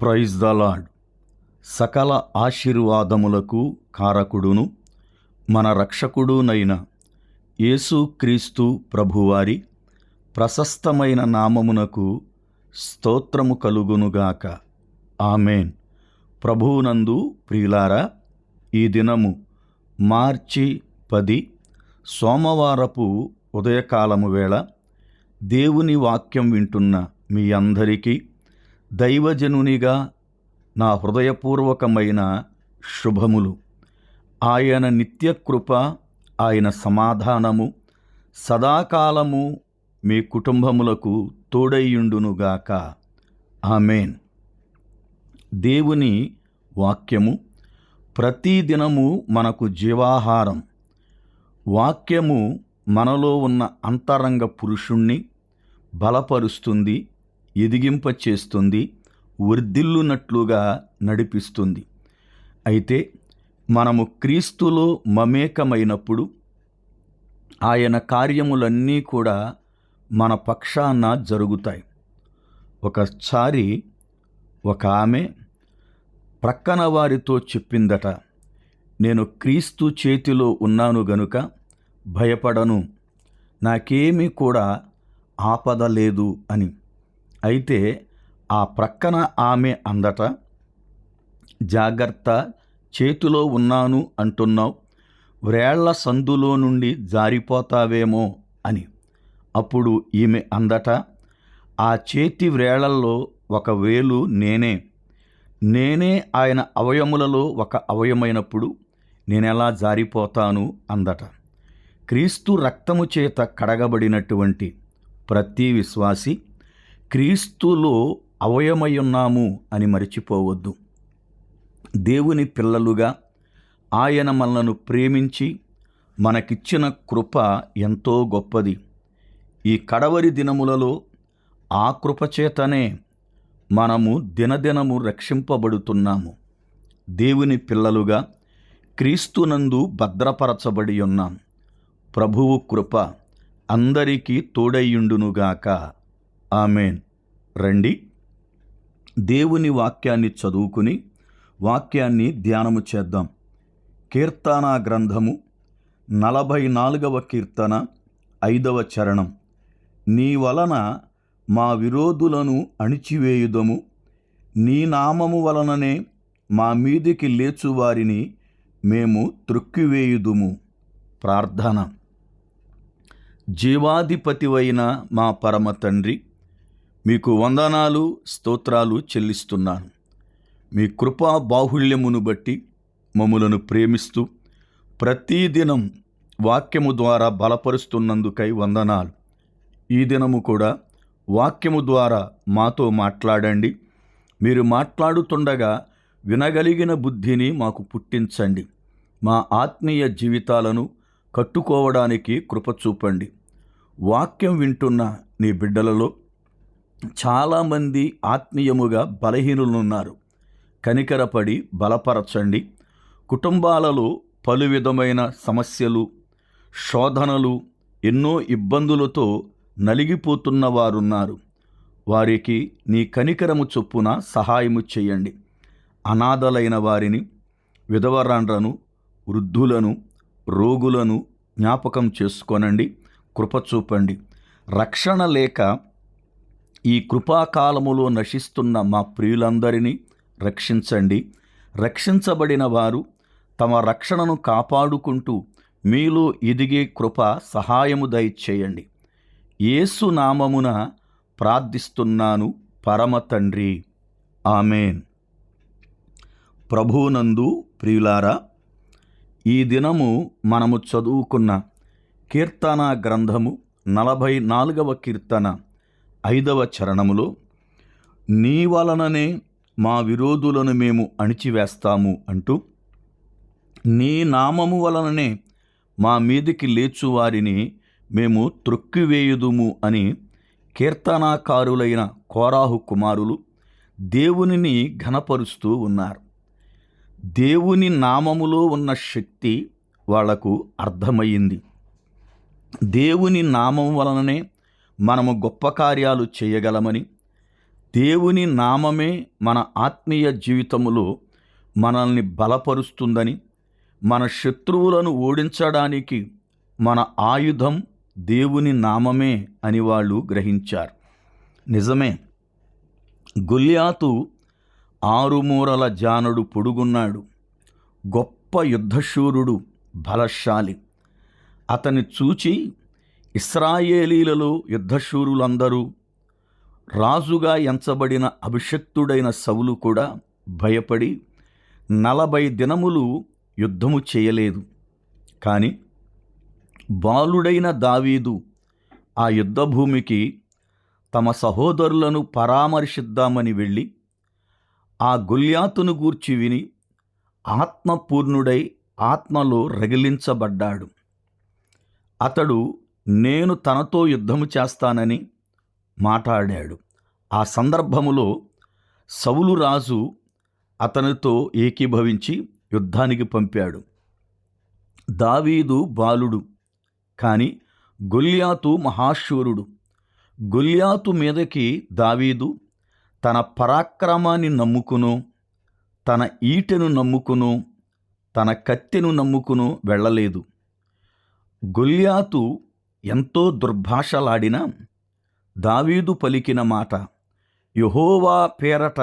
Praise the lord సకల ఆశీర్వాదములకు కారకుడును మన రక్షకుడునైన యేసుక్రీస్తు ప్రభువారి ప్రశస్తమైన నామమునకు స్తోత్రము కలుగునుగాక ఆమెన్. ప్రభువునందు ప్రియులారా ఈ దినము మార్చి పది సోమవారపు ఉదయకాలము వేళ దేవుని వాక్యం వింటున్న మీ అందరికీ దైవజనునిగా నా హృదయపూర్వకమైన శుభములు. ఆయన నిత్యకృప ఆయన సమాధానము సదాకాలము మీ కుటుంబములకు తోడయ్యుండునుగాక ఆమెన్. దేవుని వాక్యము ప్రతిదినము మనకు జీవాహారం. వాక్యము మనలో ఉన్న అంతరంగ పురుషుణ్ణి బలపరుస్తుంది. ఎదిగింపచేస్తుంది వర్ధిల్లునట్లుగా నడిపిస్తుంది. అయితే మనము క్రీస్తులో మమేకమైనప్పుడు ఆయన కార్యములన్నీ కూడా మన పక్షాన జరుగుతాయి. ఒకసారి ఒక ఆమె ప్రక్కన వారితో చెప్పిందట నేను క్రీస్తు చేతిలో ఉన్నాను గనుక భయపడను నాకేమీ కూడా ఆపద లేదు అని. అయితే ఆ ప్రక్కన ఆమె అందట జాగ్రత్త చేతిలో ఉన్నాను అంటున్నావు. వ్రేళ్ళ సందులో నుండి జారిపోతావేమో అని. అప్పుడు ఈమె అందట ఆ చేతి వ్రేళ్ళలో ఒక వేలు నేనే. నేనే ఆయన అవయములలో ఒక అవయమైనప్పుడు నేనెలా జారిపోతాను అందట. క్రీస్తు రక్తము చేత కడగబడినటువంటి ప్రతి విశ్వాసి క్రీస్తులో అవయమయున్నాము అని మరిచిపోవద్దు. దేవుని పిల్లలుగా ఆయన మనలను ప్రేమించి మనకిచ్చిన కృప ఎంతో గొప్పది. ఈ కడవరి దినములలో ఆ కృపచేతనే మనము దినదినము రక్షింపబడుతున్నాము. దేవుని పిల్లలుగా క్రీస్తునందు భద్రపరచబడి ఉన్నాం. ప్రభువు కృప అందరికీ తోడయ్యుండునుగాక. ఆమెన్. రండి. దేవుని వాక్యాన్ని చదువుకుని వాక్యాన్ని ధ్యానము చేద్దాం. కీర్తన గ్రంథము నలభై నాలుగవ కీర్తన ఐదవ చరణం. నీ వలన మా విరోధులను అణిచివేయుదము. నీ నామము వలననే మా మీదికి లేచువారిని మేము త్రొక్కివేయుదుము. ప్రార్థన. జీవాధిపతివైన మా పరమ తండ్రి మీకు వందనాలు స్తోత్రాలు చెల్లిస్తున్నాను. మీ కృపా బాహుళ్యమును బట్టి మమ్ములను ప్రేమిస్తూ ప్రతిదినం వాక్యము ద్వారా బలపరుస్తున్నందుకై వందనాలు. ఈ దినము కూడా వాక్యము ద్వారా మాతో మాట్లాడండి. మీరు మాట్లాడుతుండగా వినగలిగిన బుద్ధిని మాకు పుట్టించండి. మా ఆత్మీయ జీవితాలను కట్టుకోవడానికి కృప చూపండి. వాక్యం వింటున్న నీ బిడ్డలలో చాలామంది ఆత్మీయముగా బలహీనులున్నారు. కనికరపడి బలపరచండి. కుటుంబాలలో పలు విధమైన సమస్యలు శోధనలు ఎన్నో ఇబ్బందులతో నలిగిపోతున్న వారున్నారు. వారికి నీ కనికరము చొప్పున సహాయము చేయండి. అనాథలైన వారిని విధవరాండ్రను వృద్ధులను రోగులను జ్ఞాపకం చేసుకోనండి కృప చూపండి రక్షణ లేక ఈ కృపాకాలములో నశిస్తున్న మా ప్రియులందరినీ రక్షించండి. రక్షించబడిన వారు తమ రక్షణను కాపాడుకుంటూ మీలో ఎదిగే కృప సహాయము దయచేయండి. యేసు నామమున ప్రార్థిస్తున్నాను పరమ తండ్రి. ఆమెన్. ప్రభునందు ప్రియులారా ఈ దినము మనము చదువుకున్న కీర్తన గ్రంథము నలభై నాలుగవ కీర్తన. ఐదవ చరణములో నీ వలననే మా విరోధులను మేము అణిచివేస్తాము అంటూ నీ నామము వలననే మా మీదికి లేచువారిని మేము త్రొక్కివేయుదుము అని కీర్తనాకారులైన కోరాహు కుమారులు దేవునిని ఘనపరుస్తూ ఉన్నారు. దేవుని నామములో ఉన్న శక్తి వాళ్ళకు అర్థమయ్యింది. దేవుని నామం వలననే మనము గొప్ప కార్యాలు చేయగలమని దేవుని నామమే మన ఆత్మీయ జీవితములో మనల్ని బలపరుస్తుందని మన శత్రువులను ఓడించడానికి మన ఆయుధం దేవుని నామమే అని వాళ్ళు గ్రహించారు. నిజమే గొల్యాతు ఆరుమూరల జానుడు పొడుగున్నాడు గొప్ప యుద్ధశూరుడు బలశాలి. అతని చూచి ఇస్రాయేలీలలో యుద్ధశూరులందరూ రాజుగా ఎంచబడిన అభిషక్తుడైన సవులు కూడా భయపడి నలభై దినములు యుద్ధము చేయలేదు. కానీ బాలుడైన దావీదు ఆ యుద్ధభూమికి తమ సహోదరులను పరామర్శిద్దామని వెళ్ళి ఆ గుల్యాతును గూర్చి విని ఆత్మపూర్ణుడై ఆత్మలో రగిలించబడ్డాడు. అతడు నేను తనతో యుద్ధము చేస్తానని మాట్లాడాడు. ఆ సందర్భములో సౌలు రాజు అతనితో ఏకీభవించి యుద్ధానికి పంపాడు. దావీదు బాలుడు కానీ గొల్యాతు మహాశూరుడు. గొల్యాతు మీదకి దావీదు తన పరాక్రమాన్ని నమ్ముకును తన ఈటెను నమ్ముకును తన కత్తెను నమ్ముకును వెళ్ళలేదు. గొల్యాతు ఎంతో దుర్భాషలాడినా దావీదు పలికిన మాట యహోవా పేరట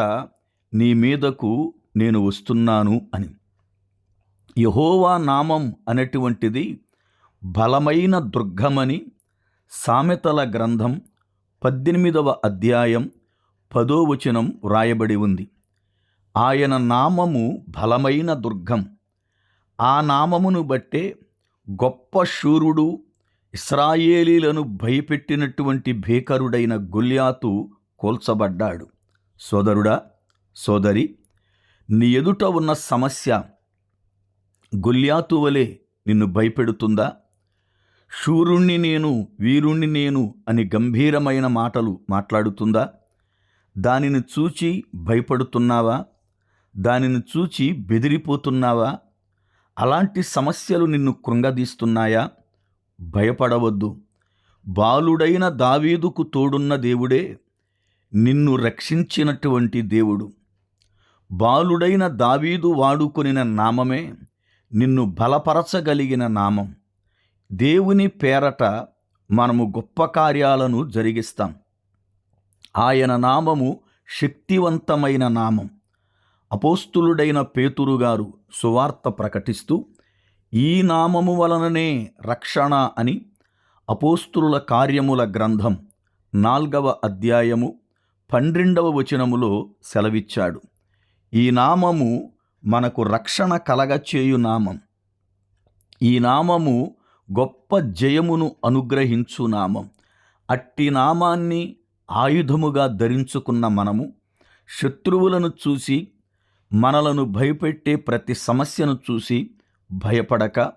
నీ మీదకు నేను వస్తున్నాను అని. యహోవా నామం అనేటువంటిది బలమైన దుర్గమని సామెతల గ్రంథం పద్దెనిమిదవ అధ్యాయం పదో వచనం వ్రాయబడి ఉంది. ఆయన నామము బలమైన దుర్గం. ఆ నామమును బట్టే గొప్ప శూరుడు ఇస్రాయేలీలను భయపెట్టినటువంటి భీకరుడైన గొల్యాతు కోల్చబడ్డాడు. సోదరుడా సోదరి నీ ఎదుట ఉన్న సమస్య గొల్యాతు వలె నిన్ను భయపెడుతుందా? శూరుణ్ణి నేను వీరుణ్ణి నేను అని గంభీరమైన మాటలు మాట్లాడుతుందా? దానిని చూచి భయపడుతున్నావా? దానిని చూచి బెదిరిపోతున్నావా? అలాంటి సమస్యలు నిన్ను కృంగదీస్తున్నాయా? భయపడవద్దు. బాలుడైన దావీదుకు తోడున్న దేవుడే నిన్ను రక్షించినటువంటి దేవుడు. బాలుడైన దావీదు వాడుకొనిన నామమే నిన్ను బలపరచగలిగిన నామం. దేవుని పేరట మనము గొప్ప కార్యాలను జరిగిస్తాం. ఆయన నామము శక్తివంతమైన నామం. అపోస్తులుడైన పేతురుగారు సువార్త ప్రకటిస్తూ ఈ నామము వలననే రక్షణ అని అపోస్తుల కార్యముల గ్రంథం నాల్గవ అధ్యాయము పన్నెండవ వచనములో సెలవిచ్చాడు. ఈ నామము మనకు రక్షణ కలగచేయు నామం. ఈ నామము గొప్ప జయమును అనుగ్రహించు నామం. అట్టి నామాన్ని ఆయుధముగా ధరించుకున్న మనము శత్రువులను చూసి మనలను భయపెట్టే ప్రతి సమస్యను చూసి భయపడక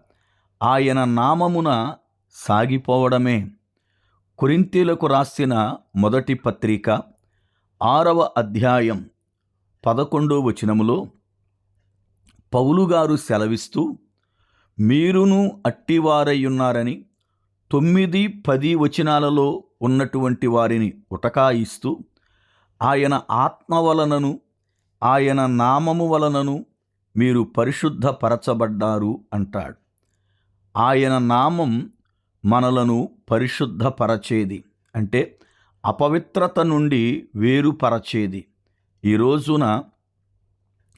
ఆయన నామమున సాగిపోవడమే. కొరింతీలకు రాసిన మొదటి పత్రిక ఆరవ అధ్యాయం పదకొండో వచనములో పౌలుగారు సెలవిస్తూ మీరును అట్టివారయ్యున్నారని తొమ్మిది పది వచనాలలో ఉన్నటువంటి వారిని ఉటకాయిస్తూ ఆయన ఆత్మ వలనను ఆయన నామము వలనను మీరు పరిశుద్ధపరచబడ్డారు అంటాడు. ఆయన నామం మనలను పరిశుద్ధపరచేది అంటే అపవిత్రత నుండి వేరుపరచేది. ఈ రోజున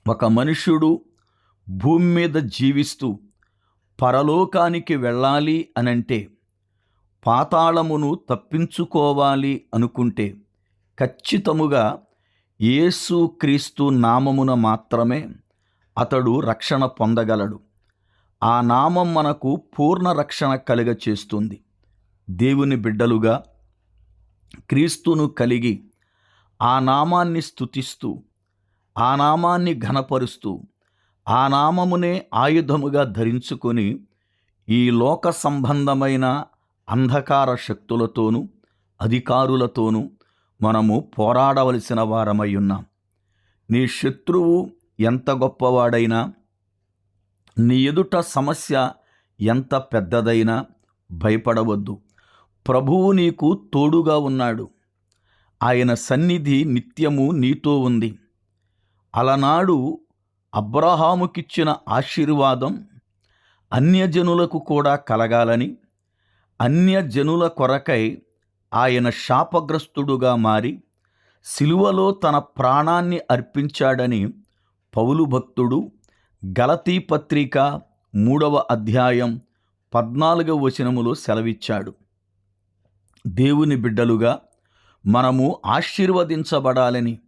ఒక మనుష్యుడు భూమి మీద జీవిస్తూ పరలోకానికి వెళ్ళాలి అనంటే పాతాళమును తప్పించుకోవాలి అనుకుంటే ఖచ్చితముగా యేసు క్రీస్తు నామమున మాత్రమే అతడు రక్షణ పొందగలడు. ఆ నామం మనకు పూర్ణ రక్షణ కలుగ చేస్తుంది. దేవుని బిడ్డలుగా క్రీస్తును కలిగి ఆ నామాన్ని స్తుతిస్తూ ఆ నామాన్ని ఘనపరుస్తూ ఆ నామమునే ఆయుధముగా ధరించుకొని ఈ లోక సంబంధమైన అంధకార శక్తులతోనూ అధికారులతోనూ మనము పోరాడవలసిన వారమై ఉన్నాం. నీ శత్రువు ఎంత గొప్పవాడైనా నీ ఎదుట సమస్య ఎంత పెద్దదైనా భయపడవద్దు. ప్రభువు నీకు తోడుగా ఉన్నాడు. ఆయన సన్నిధి నిత్యము నీతో ఉంది. అలనాడు అబ్రహాముకిచ్చిన ఆశీర్వాదం అన్యజనులకు కూడా కలగాలని అన్యజనుల కొరకై ఆయన శాపగ్రస్తుడుగా మారి సిలువలో తన ప్రాణాన్ని అర్పించాడని పౌలు భక్తుడు గలతీ పత్రిక మూడవ అధ్యాయం పద్నాలుగవ వచనములో సెలవిచ్చాడు. దేవుని బిడ్డలుగా మనము ఆశీర్వదించబడాలని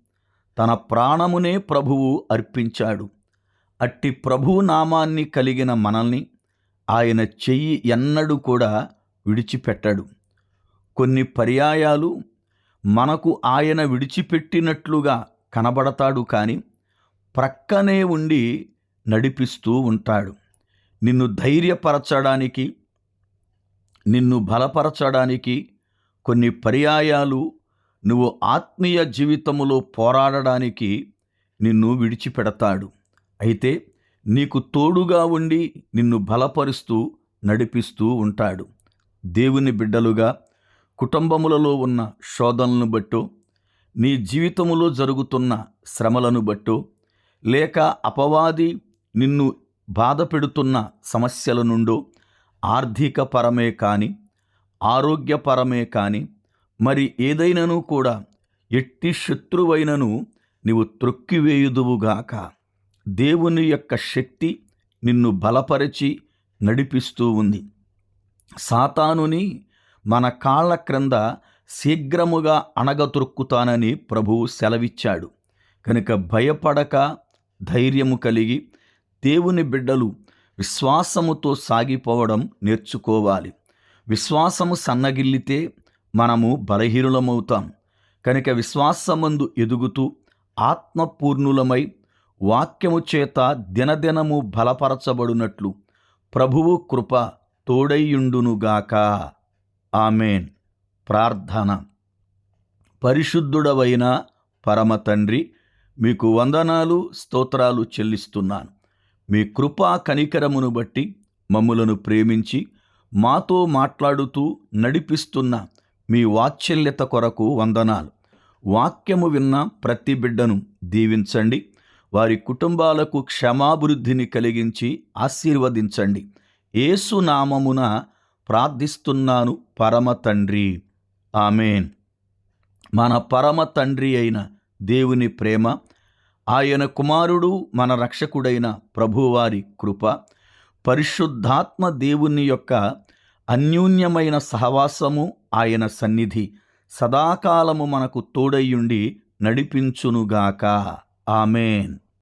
తన ప్రాణమునే ప్రభువు అర్పించాడు. అట్టి ప్రభు నామాన్ని కలిగిన మనల్ని ఆయన చెయ్యి ఎన్నడూ కూడా విడిచిపెట్టడు. కొన్ని పర్యాయాలు మనకు ఆయన విడిచిపెట్టినట్లుగా కనబడతాడు కానీ ప్రక్కనే ఉండి నడిపిస్తూ ఉంటాడు. నిన్ను ధైర్యపరచడానికి నిన్ను బలపరచడానికి కొన్ని పర్యాయాలు నువ్వు ఆత్మీయ జీవితములో పోరాడడానికి నిన్ను విడిచిపెడతాడు. అయితే నీకు తోడుగా ఉండి నిన్ను బలపరుస్తూ నడిపిస్తూ ఉంటాడు. దేవుని బిడ్డలుగా కుటుంబములలో ఉన్న శోధనలను బట్టో నీ జీవితములో జరుగుతున్న శ్రమలను బట్టో లేక అపవాది నిన్ను బాధ పెడుతున్న సమస్యల నుండో ఆర్థికపరమే కానీ ఆరోగ్యపరమే కానీ మరి ఏదైనాను కూడా ఎట్టి శత్రువైనను నీవు త్రొక్కివేయుదువుగాక. దేవుని యొక్క శక్తి నిన్ను బలపరిచి నడిపిస్తూ ఉంది. సాతానుని మన కాళ్ళ క్రింద శీఘ్రముగా అణగతొరుక్కుతానని ప్రభువు సెలవిచ్చాడు. కనుక భయపడక ధైర్యము కలిగి దేవుని బిడ్డలు విశ్వాసముతో సాగిపోవడం నేర్చుకోవాలి. విశ్వాసము సన్నగిల్లితే మనము బలహీనులమవుతాం. కనుక విశ్వాసమందు ఎదుగుతూ ఆత్మపూర్ణులమై వాక్యము చేత దినదినము బలపరచబడినట్లు ప్రభువు కృప తోడైయుండునుగాక ఆమెన్. ప్రార్థన. పరిశుద్ధుడవైన పరమ తండ్రి మీకు వందనాలు స్తోత్రాలు చెల్లిస్తున్నాను. మీ కృపా కనికరమును బట్టి మమ్ములను ప్రేమించి మాతో మాట్లాడుతూ నడిపిస్తున్న మీ వాత్సల్యత కొరకు వందనాలు. వాక్యము విన్న ప్రతి బిడ్డను దీవించండి. వారి కుటుంబాలకు క్షమాభివృద్ధిని కలిగించి ఆశీర్వదించండి. ఏసునామమున ప్రార్థిస్తున్నాను పరమ తండ్రి. ఆమెన్. మన పరమ తండ్రి అయిన దేవుని ప్రేమ ఆయన కుమారుడు మన రక్షకుడైన ప్రభువారి కృప పరిశుద్ధాత్మ దేవుని యొక్క అన్యూన్యమైన సహవాసము ఆయన సన్నిధి సదాకాలము మనకు తోడయ్యుండి నడిపించునుగాక. ఆమెన్.